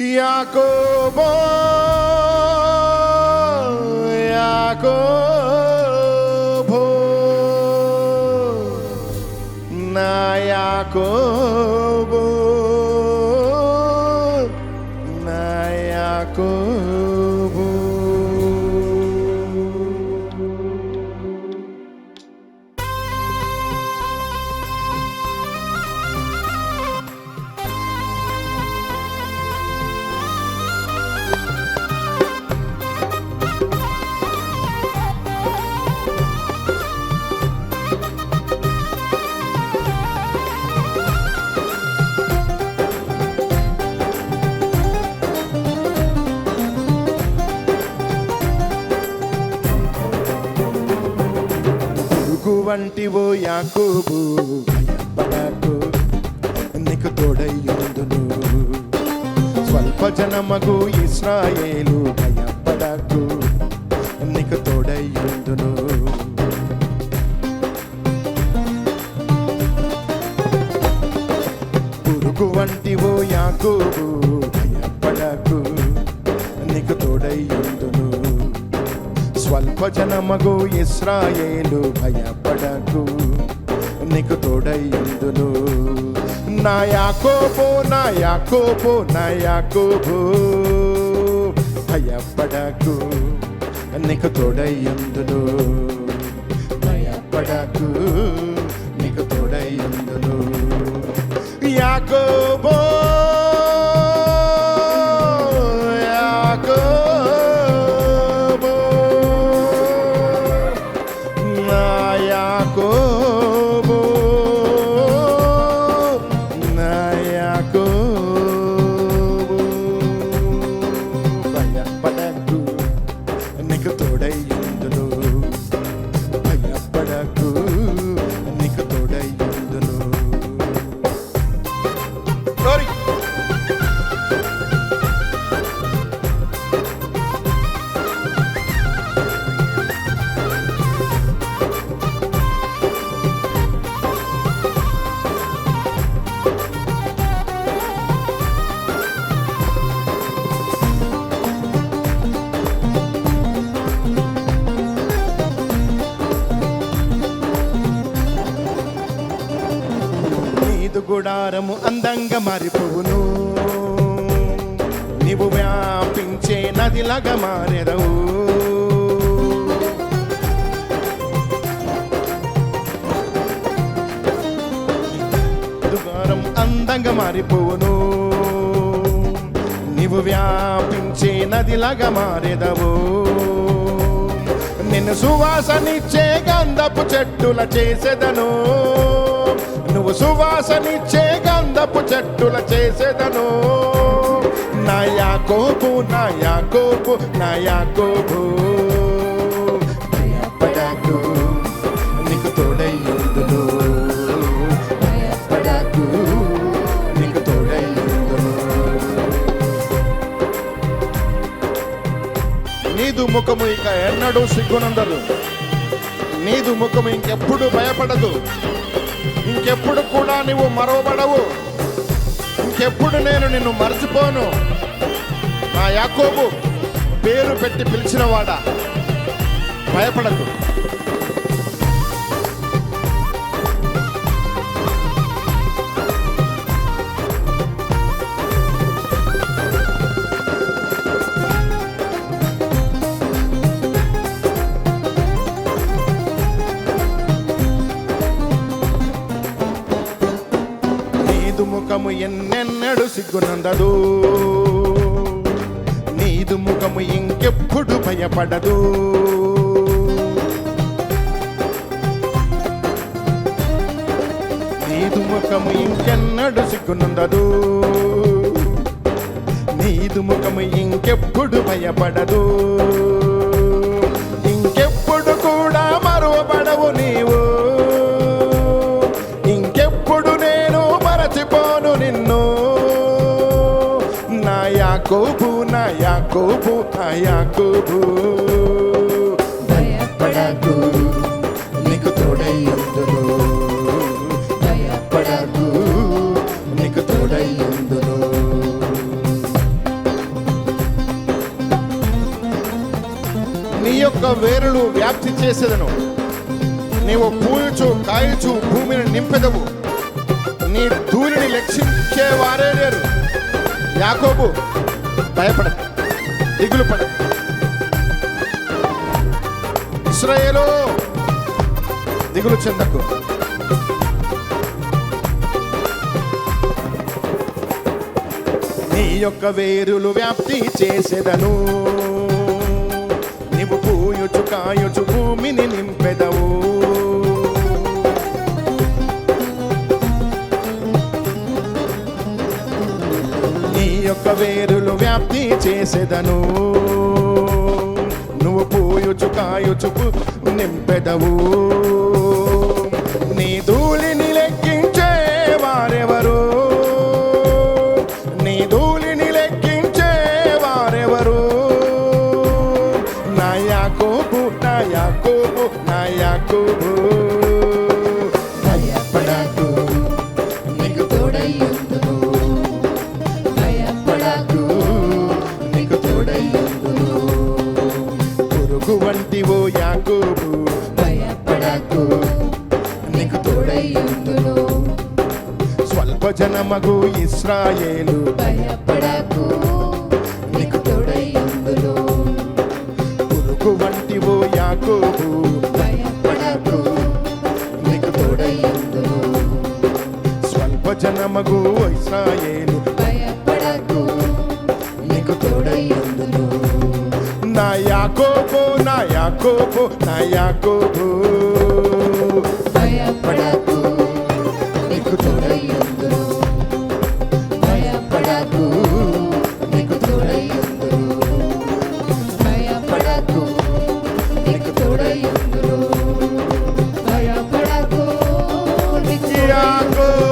యాకోబో యాకోబో నా యాకోబో వంటివో యాకోబు. భయపడకు నీకు తోడయ్యుందును. స్వల్ప జనమగు ఇస్రాయేలు భయపడకు నీకు తోడయ్యుందును. పురుగు వంటివో యాకోబు భయపడకు నీకు తోడయ్యుందును. స్వల్ప జనమగు ఇస్రాయేలు భయపడకు నీకు తోడయ్యుందును నా యాకోబో నా యాకోబో నా యాకోబో భయపడకు నీకు తోడయ్యుందును భయపడకు నీకు తోడయ్యుందును యాకోబో గుడారము అందంగా మారిపోవును. నీవు వ్యాపించే నదిలాగా మారెదవు. గుడారం అందంగా మారిపోవును. నీవు వ్యాపించే నదిలాగా మారెదవు. నిన్ను సువాసనిచ్చే గంధపు చెట్టుల చేసేదను. నువ్వు సువాసనిచ్చే గంధపు చెట్టుల చేసేదను. నా యాకోబు నా యాకోబు నా యాకోబు భయపడకు నీకు తోడయ్యుందును. భయపడకు నీకు తోడయ్యుందును. నీదు ముఖము ఇక ఎన్నడూ సిగ్గునందదు. నీదు ముఖము ఇంకెప్పుడు భయపడదు. ఇంకెప్పుడు కూడా నువ్వు మరవబడవు. ఇంకెప్పుడు నేను నిన్ను మర్చిపోను. నా యాకోబు పేరు పెట్టి పిలిచినవాడా భయపడకు. ముఖము ఎన్నెన్నడు సిగ్గునందదు. నీదు ముఖము ఇంకెప్పుడు భయపడదు. నీదు ముఖము ఇంకెన్నడు సిగ్గునందదు. నీదు ముఖము ఇంకెప్పుడు భయపడదు. ఇంకెప్పుడు కూడా మరువబడవు నీవు. యాకోబు ఆ యాకోబు. దయపడకు నీకు తోడయ్యుందును. దయపడకు నీకు తోడయ్యుందును. నీ యొక్క వేరులు వ్యాప్తి చేసేదను. నీవు పూయుచు కాయచు భూమిని నింపెదవు. నీ దూరిని లక్షించే వారే లేరు. యాకోబు భయపడదు దిగులు పడ. ఇస్రాయేలు దిగులు చెందకు. నీ యొక్క వేరులు వ్యాప్తి చేసేదను. నీవు పూయుచు కాయుచు భూమిని నింపెదవు. యొక్క వేరులు వ్యాప్తి చేసేదను. నువ్వు పూయుచు కాయుచు నింపెదవు. నీ ధూళిని లెక్కించే వారెవరు? జనమగు ఇస్రాయేలు. భయపడకు నీకు తోడయ్యుందును. పురుగు వంటివో యాకోబు. భయపడకు నీకు తోడయ్యుందును. స్వల్ప జనమగు ఇస్రాయేలు. భయపడకు నీకు తోడయ్యుందును. నా యాకోబు నా యాకోబు నా యాకోబు. భయపడకు నీకు తోడయ్యుందును. యాకోబు